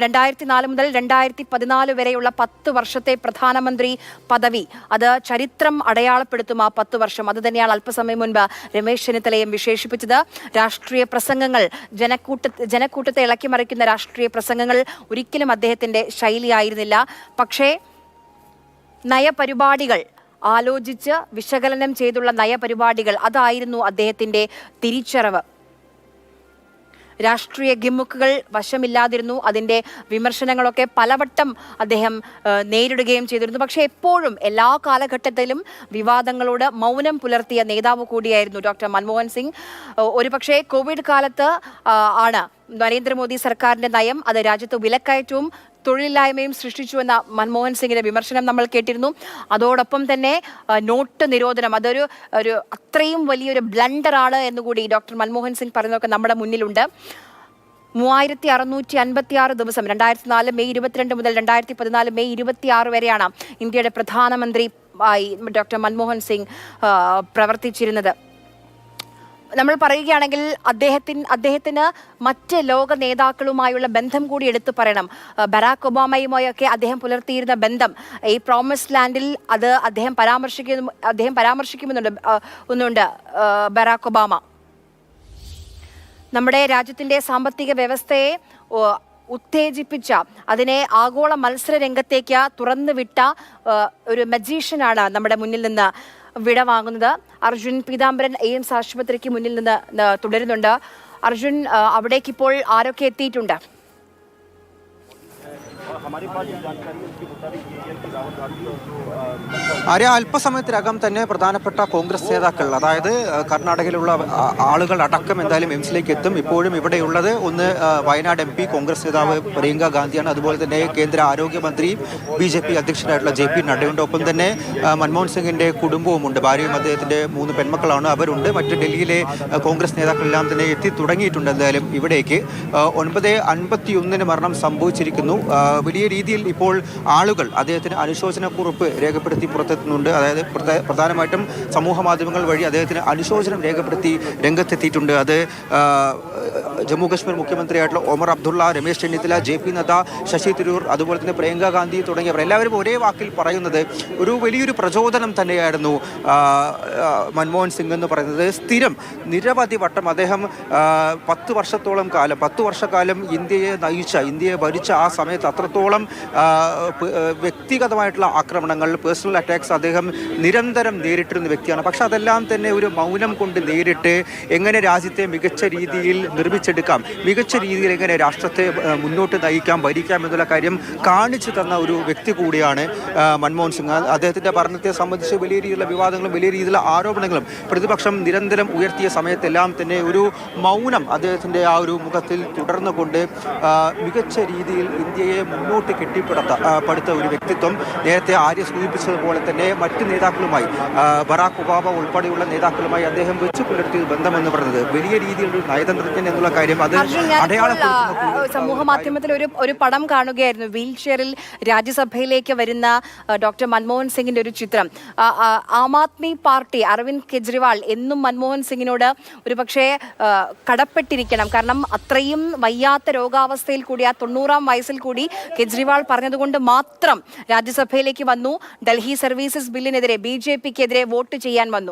രണ്ടായിരത്തി നാല് മുതൽ രണ്ടായിരത്തി പതിനാല് വരെയുള്ള പത്ത് വർഷത്തെ പ്രധാനമന്ത്രി പദവി. അത് ചരിത്രം അടയാളപ്പെടുത്തും ആ പത്ത് വർഷം. അത് തന്നെയാണ് അല്പസമയം മുൻപ് രമേശ് ചെന്നിത്തലയും വിശേഷിപ്പിച്ചത്. രാഷ്ട്രീയ പ്രസംഗങ്ങൾ ജനക്കൂട്ട ജനക്കൂട്ടത്തെ ഇളക്കിമറിക്കുന്ന രാഷ്ട്രീയ പ്രസംഗങ്ങൾ ഒരിക്കലും അദ്ദേഹത്തിന്റെ ശൈലിയായിരുന്നില്ല. പക്ഷേ നയപരിപാടികൾ ആലോചിച്ച് വിശകലനം ചെയ്തുള്ള നയപരിപാടികൾ അതായിരുന്നു അദ്ദേഹത്തിന്റെ തിരിച്ചറിവ്. രാഷ്ട്രീയ ഗിമ്മുക്കുകൾ വശമില്ലാതിരുന്നു. അതിന്റെ വിമർശനങ്ങളൊക്കെ പലവട്ടം അദ്ദേഹം നേരിടുകയും ചെയ്തിരുന്നു. പക്ഷേ എപ്പോഴും എല്ലാ കാലഘട്ടത്തിലും വിവാദങ്ങളോട് മൗനം പുലർത്തിയ നേതാവ് കൂടിയായിരുന്നു ഡോക്ടർ മൻമോഹൻ സിംഗ്. ഒരുപക്ഷേ കോവിഡ് കാലത്ത് ആണ് നരേന്ദ്രമോദി സർക്കാരിന്റെ നയം അത് രാജ്യത്ത് വിലക്കയറ്റവും തൊഴിലില്ലായ്മയും സൃഷ്ടിച്ചുവെന്ന മൻമോഹൻ സിംഗിന്റെ വിമർശനം നമ്മൾ കേട്ടിരുന്നു. അതോടൊപ്പം തന്നെ നോട്ട് നിരോധനം അതൊരു ഒരു അത്രയും വലിയൊരു ബ്ലണ്ടറാണ് എന്നുകൂടി ഡോക്ടർ മൻമോഹൻ സിംഗ് പറയുന്നതൊക്കെ നമ്മുടെ മുന്നിലുണ്ട്. മൂവായിരത്തി അറുന്നൂറ്റി അൻപത്തി ആറ് ദിവസം രണ്ടായിരത്തി നാല് മെയ് ഇരുപത്തിരണ്ട് മുതൽ രണ്ടായിരത്തി പതിനാല് മെയ് ഇരുപത്തി ആറ് വരെയാണ് ഇന്ത്യയുടെ പ്രധാനമന്ത്രി ഡോക്ടർ മൻമോഹൻ സിംഗ് പ്രവർത്തിച്ചിരുന്നത്. നമ്മൾ പറയുകയാണെങ്കിൽ അദ്ദേഹത്തിന് അദ്ദേഹത്തിന് മറ്റ് ലോക നേതാക്കളുമായുള്ള ബന്ധം കൂടി എടുത്തു പറയണം. ബറാക് ഒബാമയുമായൊക്കെ അദ്ദേഹം പുലർത്തിയിരുന്ന ബന്ധം. ഈ പ്രോമിസ് ലാൻഡിൽ അത് അദ്ദേഹം പരാമർശിക്കുന്നു അദ്ദേഹം പരാമർശിക്കുമെന്നുണ്ട് ഒന്നുണ്ട് ബറാക് ഒബാമ. നമ്മുടെ രാജ്യത്തിന്റെ സാമ്പത്തിക വ്യവസ്ഥയെ ഉത്തേജിപ്പിച്ച അതിനെ ആഗോള മത്സര രംഗത്തേക്ക് തുറന്നുവിട്ട ഒരു മജീഷ്യനാണ് നമ്മുടെ മുന്നിൽ നിന്ന്. വിടവാങ്ങുന്നത് അർജുൻ പീതാംബരൻ എയിംസ് ആശുപത്രിക്ക് മുന്നിൽ നിന്ന് തുടരുന്നുണ്ട്. അർജുൻ അവിടേക്ക് ഇപ്പോൾ ആരൊക്കെ എത്തിയിട്ടുണ്ട്? ആര്യ അല്പസമയത്തിനകം തന്നെ പ്രധാനപ്പെട്ട കോൺഗ്രസ് നേതാക്കൾ അതായത് കർണാടകയിലുള്ള ആളുകൾ അടക്കം എന്തായാലും എംസിലേക്ക് എത്തും ഇപ്പോഴും ഇവിടെയുള്ളത് ഒന്ന് വയനാട് എം പി കോൺഗ്രസ് നേതാവ് പ്രിയങ്ക ഗാന്ധിയാണ്. അതുപോലെ തന്നെ കേന്ദ്ര ആരോഗ്യമന്ത്രി ബി ജെ പി അധ്യക്ഷനായിട്ടുള്ള ജെ പി നഡ്ഡയുണ്ട് ഒപ്പം തന്നെ മൻമോഹൻ സിംഗിന്റെ കുടുംബവുമുണ്ട്. ഭാര്യയും അദ്ദേഹത്തിന്റെ മൂന്ന് പെൺമക്കളാണ് അവരുണ്ട്. മറ്റ് ഡൽഹിയിലെ കോൺഗ്രസ് നേതാക്കളെല്ലാം തന്നെ എത്തി തുടങ്ങിയിട്ടുണ്ട് എന്തായാലും ഇവിടേക്ക്. ഒൻപത് അൻപത്തിയൊന്നിന് മരണം സംഭവിച്ചിരിക്കുന്നു. വലിയ രീതിയിൽ ഇപ്പോൾ ആളുകൾ അദ്ദേഹത്തിന് അനുശോചനക്കുറിപ്പ് രേഖപ്പെടുത്തി പുറത്തെത്തുന്നുണ്ട്. അതായത് പ്രധ- പ്രധാനമായിട്ടും സമൂഹ മാധ്യമങ്ങൾ വഴി അദ്ദേഹത്തിന് അനുശോചനം രേഖപ്പെടുത്തി രംഗത്തെത്തിയിട്ടുണ്ട്. അത് ജമ്മു കാശ്മീർ മുഖ്യമന്ത്രിയായിട്ടുള്ള ഒമർ അബ്ദുള്ള രമേശ് ചെന്നിത്തല ജെ പി നദ്ദ ശശി തരൂർ അതുപോലെ തന്നെ പ്രിയങ്ക ഗാന്ധി തുടങ്ങിയവർ എല്ലാവരും ഒരേ വാക്കിൽ പറയുന്നത് ഒരു വലിയൊരു പ്രചോദനം തന്നെയായിരുന്നു മൻമോഹൻ സിംഗ് എന്ന് പറയുന്നത്. സ്ഥിരം നിരവധി വട്ടം അദ്ദേഹം പത്ത് വർഷത്തോളം കാലം പത്ത് വർഷക്കാലം ഇന്ത്യയെ നയിച്ച ഇന്ത്യയെ ഭരിച്ച ആ സമയത്ത് അത്രത്തോളം ആ, വ്യക്തിഗതമായിട്ടുള്ള ആക്രമണങ്ങൾ പേഴ്സണൽ അറ്റാക്സ് അദ്ദേഹം നിരന്തരം നേരിട്ടിരുന്ന വ്യക്തിയാണ്. പക്ഷെ അതെല്ലാം തന്നെ ഒരു മൗനം കൊണ്ട് നേരിട്ട് എങ്ങനെ രാജ്യത്തെ മികച്ച രീതിയിൽ നിർമ്മിച്ചെടുക്കാം മികച്ച രീതിയിൽ എങ്ങനെ രാഷ്ട്രത്തെ മുന്നോട്ട് നയിക്കാം ഭരിക്കാം എന്നുള്ള കാര്യം കാണിച്ചു തന്ന ഒരു വ്യക്തി കൂടിയാണ് മൻമോഹൻ സിംഗ്. അദ്ദേഹത്തിന്റെ ഭരണത്തെ സംബന്ധിച്ച് വലിയ രീതിയിലുള്ള വിവാദങ്ങളും വലിയ രീതിയിലുള്ള ആരോപണങ്ങളും പ്രതിപക്ഷം നിരന്തരം ഉയർത്തിയ സമയത്തെല്ലാം തന്നെ ഒരു മൗനം അദ്ദേഹത്തിന്റെ ആ ഒരു മുഖത്തിൽ തുടർന്നുകൊണ്ട് മികച്ച രീതിയിൽ ഇന്ത്യയെ മുന്നോട്ട് കെട്ടിപ്പടുത്ത പടുത്ത ഒരു വ്യക്തിത്വം നേരത്തെ ആര്യ സൂചിപ്പിച്ചതുപോലെ തന്നെ മറ്റ് നേതാക്കളുമായി ബറാക് ഒബാബ ഒബാമ ഉൾപ്പെടെയുള്ള നേതാക്കളുമായി അദ്ദേഹം വെച്ച് പുലർത്തിയ ബന്ധമെന്ന് പറയുന്നത് വലിയ രീതിയിലുള്ള ഒരു നയതന്ത്രജ്ഞൻ എന്നുള്ള കാര്യം അത് സമൂഹ മാധ്യമത്തിൽ ഒരു ഒരു പടം കാണുകയായിരുന്നു. വീൽ ചെയറിൽ രാജ്യസഭയിലേക്ക് വരുന്ന ഡോക്ടർ മൻമോഹൻ സിംഗിന്റെ ഒരു ചിത്രം. ആം ആദ്മി പാർട്ടി അരവിന്ദ് കെജ്രിവാൾ എന്നും മൻമോഹൻ സിംഗിനോട് ഒരു പക്ഷേ കടപ്പെട്ടിരിക്കണം. കാരണം അത്രയും വയ്യാത്ത രോഗാവസ്ഥയിൽ കൂടി ആ തൊണ്ണൂറാം വയസ്സിൽ കൂടി കെജ്രിവാൾ പറഞ്ഞതുകൊണ്ട് മാത്രം രാജ്യസഭയിലേക്ക് വന്നു. ഡൽഹി സർവീസസ് ബില്ലിനെതിരെ ബി ജെ പിക്കെതിരെ വോട്ട് ചെയ്യാൻ വന്നു.